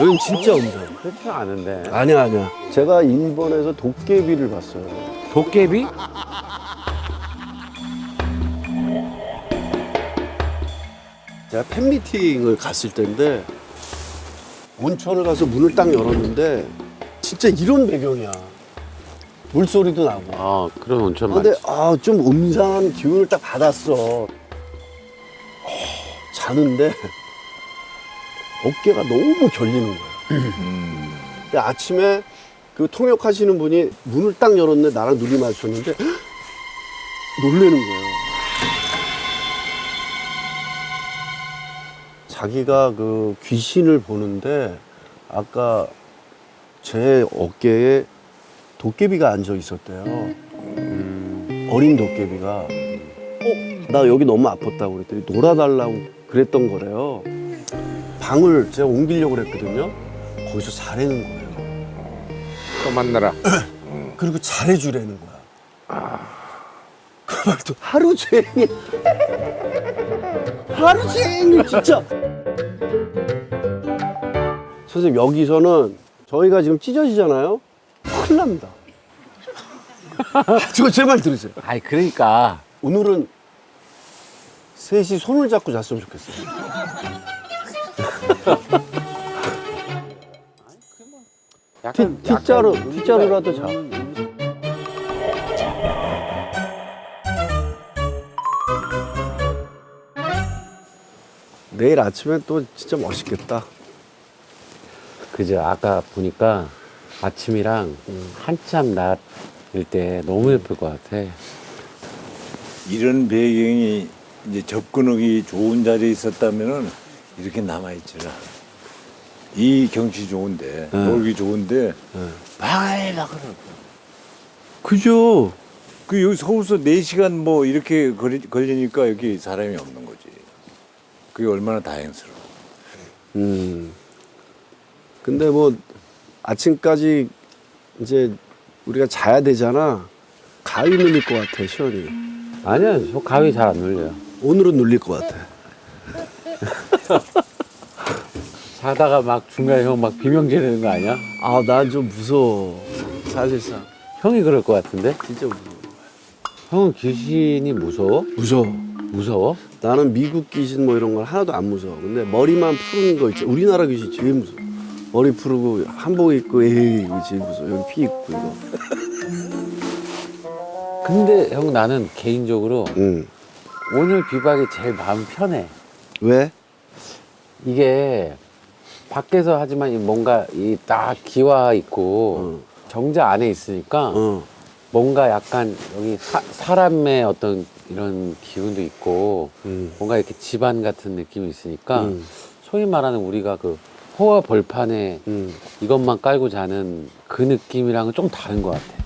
여긴 진짜 음성. 그렇지 않은데. 아니야 아니야. 제가 일본에서 도깨비를 봤어요. 도깨비? 제가 팬미팅을 갔을 때인데 온천을 가서 문을 딱 열었는데 진짜 이런 배경이야. 물소리도 나고. 아, 그런 온천 아, 근데 많지. 아, 좀 음산한 기운을 딱 받았어. 어, 자는데 어깨가 너무 결리는 거야. 근데 아침에 그 통역하시는 분이 문을 딱 열었는데 나랑 눈이 마주쳤는데 놀래는 거예요. 자기가 그 귀신을 보는데 아까 제 어깨에 도깨비가 앉아 있었대요. 음, 어린 도깨비가 어? 나 여기 너무 아팠다고 그랬더니 놀아달라고 그랬던 거래요. 방을 제가 옮기려고 그랬거든요. 거기서 자라는 거예요. 또 만나라. 그리고 잘해주라는 거야. 그 말도 하루 종일 하루 종일 진짜 선생님 여기서는 저희가 지금 찢어지잖아요 큰일 납니다 저 제 말 들으세요 아이, 그러니까. 오늘은 셋이 손을 잡고 잤으면 좋겠어요 약간, T, T자로 약간 T자로라도 자. 내일 아침에 또 진짜 멋있겠다. 그죠. 아까 보니까 아침이랑 한참 낮일 때 너무 예쁠 것 같아. 이런 배경이 이제 접근하기 좋은 자리에 있었다면은 이렇게 남아있지라. 이 경치 좋은데, 네. 놀기 좋은데, 네. 바글바글하고. 그죠 그 여기 서울서 4시간 뭐 이렇게 걸리, 걸리니까 여기 사람이 없는 거지. 그게 얼마나 다행스러워. 음. 근데 뭐 아침까지 이제 우리가 자야 되잖아. 가위 눌릴 것 같아, 시원이. 아니야, 저 가위 잘 안 눌려요. 오늘은 눌릴 것 같아. 자다가 막 중간에 형 막 비명 지르는 거 아니야? 아, 난 좀 무서워. 사실상. 형이 그럴 것 같은데? 진짜 무서워. 형은 귀신이 무서워? 무서워. 무서워? 나는 미국 귀신 뭐 이런 건 하나도 안 무서워. 근데 머리만 푸른 거 있지. 우리나라 귀신 제일 무서워. 머리 푸르고 한복 입고 에이 이거 제일 무서워. 여기 피 있고 이거. 근데 형 나는 개인적으로 응. 오늘 비박이 제일 마음 편해. 왜? 이게 밖에서 하지만 이 뭔가 이 딱 기와 있고 정자 안에 있으니까 어. 뭔가 약간 여기 사, 사람의 어떤 이런 기운도 있고 음. 뭔가 이렇게 집안 같은 느낌이 있으니까 음. 소위 말하는 우리가 그 호화 벌판에 음. 이것만 깔고 자는 그 느낌이랑은 좀 다른 것 같아.